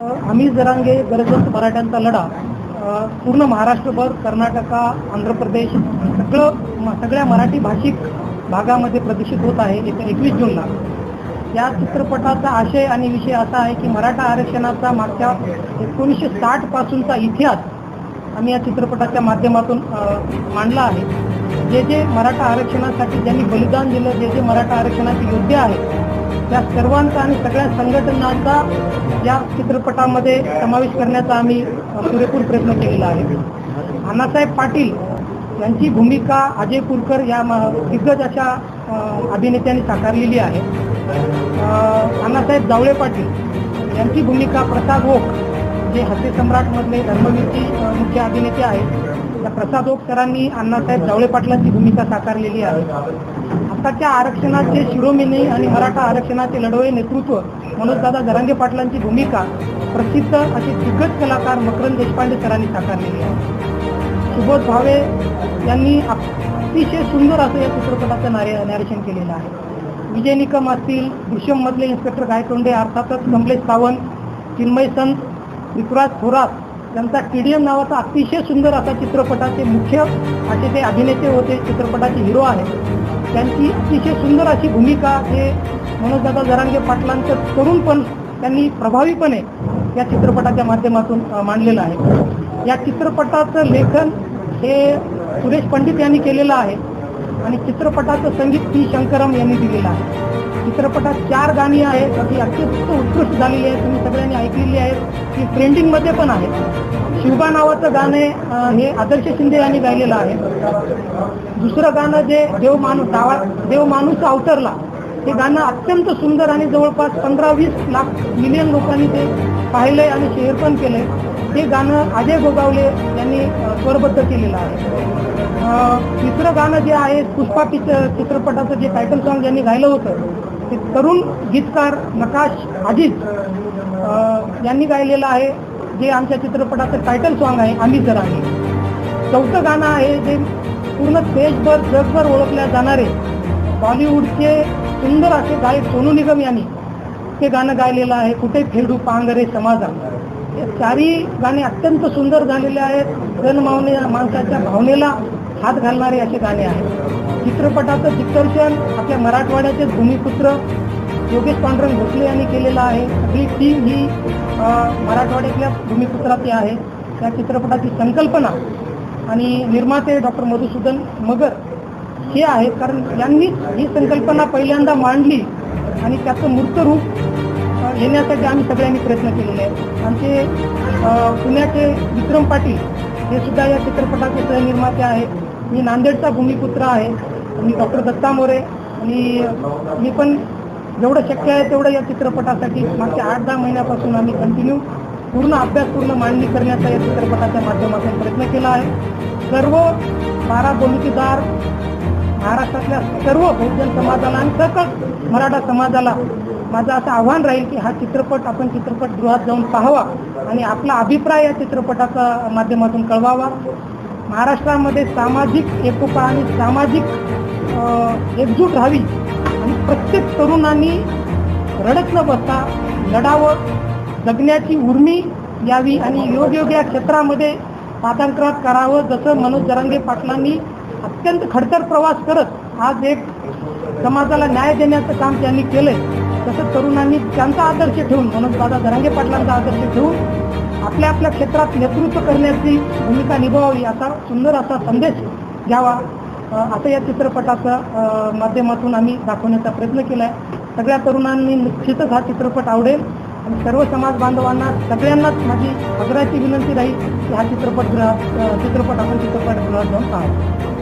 आम्ही जरांगे गरजवंत मराठ्यांचा लढा पूर्ण महाराष्ट्रभर कर्नाटका आंध्र प्रदेश सगळं सगळ्या मराठी भाषिक भागामध्ये प्रदर्शित होत आहे येत्या एकवीस जूनला. या चित्रपटाचा आशय आणि विषय असा आहे की मराठा आरक्षणाचा मागच्या एकोणीसशे साठ पासूनचा इतिहास आम्ही या चित्रपटाच्या माध्यमातून मांडला आहे. जे जे मराठा आरक्षणासाठी ज्यांनी बलिदान दिलं जे जे मराठा आरक्षणाचे योद्धे आहेत त्या सर्वांचा आणि सगळ्या संघटनांचा या चित्रपटामध्ये समावेश करण्याचा आम्ही पुरेपूर प्रयत्न केलेला आहे. अण्णासाहेब पाटील यांची भूमिका अजय कुरकर या म- दिग्गज अशा अभिनेत्यांनी साकारलेली आहे. अण्णासाहेब जावळे पाटील यांची भूमिका प्रसाद ओक जे हस्ते सम्राटमधले धर्मवीरची मुख्य अभिनेते आहेत त्या प्रसाद ओक सरांनी अण्णासाहेब जावळे पाटलांची भूमिका साकारलेली आहे. आताच्या आरक्षणाचे शिरोमिनी आणि मराठा आरक्षणाचे लढवळे नेतृत्व मनोजदादा जरांगे पाटलांची भूमिका प्रसिद्ध असे दिग्गज कलाकार मकरंद देशपांडे सरांनी साकारलेली आहे. सुबोध भावे यांनी अतिशय सुंदर असं या चित्रपटाचं नारे नॅरेशन केलेलं आहे. विजय निकम असतील दृश्यम मधले इन्स्पेक्टर गायतोंडे अर्थातच कमलेश सावंत चिन्मय संत विक्राज थोरात त्यांचा टीडीएम नावाचा अतिशय सुंदर असा चित्रपटाचे मुख्य असे ते अभिनेते होते चित्रपटाचे हिरो आहेत त्यांची अतिशय सुंदर अशी भूमिका हे मनोजदादा जरांगे पाटलांचं करून पण त्यांनी प्रभावीपणे या चित्रपटाच्या माध्यमातून मांडलेलं आहे. या चित्रपटाचं लेखन हे सुरेश पंडित यांनी केलेलं आहे. आणि चित्रपटाचं संगीत टी शंकरम यांनी दिलेलं आहे. चित्रपटात चार गाणी आहेत ती अत्यंत उत्कृष्ट झालेली आहे तुम्ही सगळ्यांनी ऐकलेली आहेत. ती ट्रेंडिंगमध्ये पण आहे. शिवबा नावाचं गाणे हे आदर्श शिंदे यांनी गायलेलं आहे. दुसरं गाणं जे देव माणूस डावा देव माणूस अवतरला हे गाणं अत्यंत सुंदर आणि जवळपास पंधरा वीस लाख मिलियन लोकांनी ते पाहिलंय आणि शेअर पण केलंय. ते गाणं अजय गोगावले यांनी स्वरबद्ध केलेलं आहे. तिसरं गाणं जे आहे पुष्पा पिक्चर चित्रपटाचं जे टायटल सॉन्ग ज्यांनी गायलं होतं ते तरुण गीतकार नकाश अजित यांनी गायलेलं आहे जे आमच्या चित्रपटाचं टायटल सॉन्ग आहे आम्ही जर आहे. चौथं गाणं आहे जे पूर्ण देशभर जगभर ओळखल्या जाणारे बॉलिवूडचे सुंदर असे गायक सोनू निगम यांनी ते गाणं गायलेलं आहे कुठे फेडू पांगरे समाजा चारही गाणे अत्यंत सुंदर झालेले आहेत. जनमावने माणसाच्या भावनेला हात घालणारे असे गाणे आहेत. चित्रपटाचं दिग्दर्शन आपल्या मराठवाड्याचे भूमिपुत्र योगेश पांडुरंग भोसले यांनी केलेलं आहे. सगळी टीम ही मराठवाड्यातल्या भूमिपुत्राची आहे. त्या चित्रपटाची संकल्पना आणि निर्माते डॉक्टर मधुसूदन मगर हे आहेत. कारण यांनी ही संकल्पना पहिल्यांदा मांडली आणि त्याचं मूर्त रूप घेण्यासाठी येण्यासाठी आम्ही सगळ्यांनी प्रयत्न केलेले आहेत. आमचे पुण्याचे विक्रम पाटील हे सुद्धा या चित्रपटाचे सहनिर्माते आहेत. मी नांदेडचा भूमिपुत्र आहे. मी डॉक्टर दत्ता मोरे आणि मी पण जेवढं शक्य आहे तेवढं या चित्रपटासाठी मागच्या आठ दहा महिन्यापासून आम्ही कंटिन्यू पूर्ण अभ्यास पूर्ण मांडणी करण्याचा या चित्रपटाच्या माध्यमातून प्रयत्न केला आहे. सर्व बारा भूमिकेदार महाराष्ट्रातल्या सर्व बहुजन समाजाला आणि सकट मराठा समाजाला माझं असं आव्हान राहील की हा चित्रपट आपण चित्रपटगृहात जाऊन पाहावा आणि आपला अभिप्राय या चित्रपटाच्या माध्यमातून कळवावा. महाराष्ट्रामध्ये सामाजिक एकोपा आणि सामाजिक एकजूट राहावी आणि प्रत्येक तरुणांनी रडत न बसता लढावं जगण्याची उर्मी यावी आणि योगयोग्या क्षेत्रामध्ये पादांतरात करावं जसं मनोज जरांगे पाटलांनी अत्यंत खडतर प्रवास करत आज एक समाजाला न्याय देण्याचं काम त्यांनी केलंय. तसं तरुणांनी त्यांचा आदर्श ठेवून म्हणून दादा जरांगे पाटलांचा आदर्श ठेवून आपल्या आपल्या क्षेत्रात नेतृत्व करण्याची भूमिका निभावावी असा सुंदर असा संदेश घ्यावा असं या चित्रपटाच्या माध्यमातून आम्ही दाखवण्याचा प्रयत्न केला आहे सगळ्या तरुणांनी निश्चितच हा चित्रपट आवडेल. आणि सर्व समाज बांधवांना सगळ्यांनाच माझी आग्रहाची विनंती राहील की हा चित्रपटगृहात ग्रह चित्रपट आपण चित्रपटगृहात जाऊन पाहावा.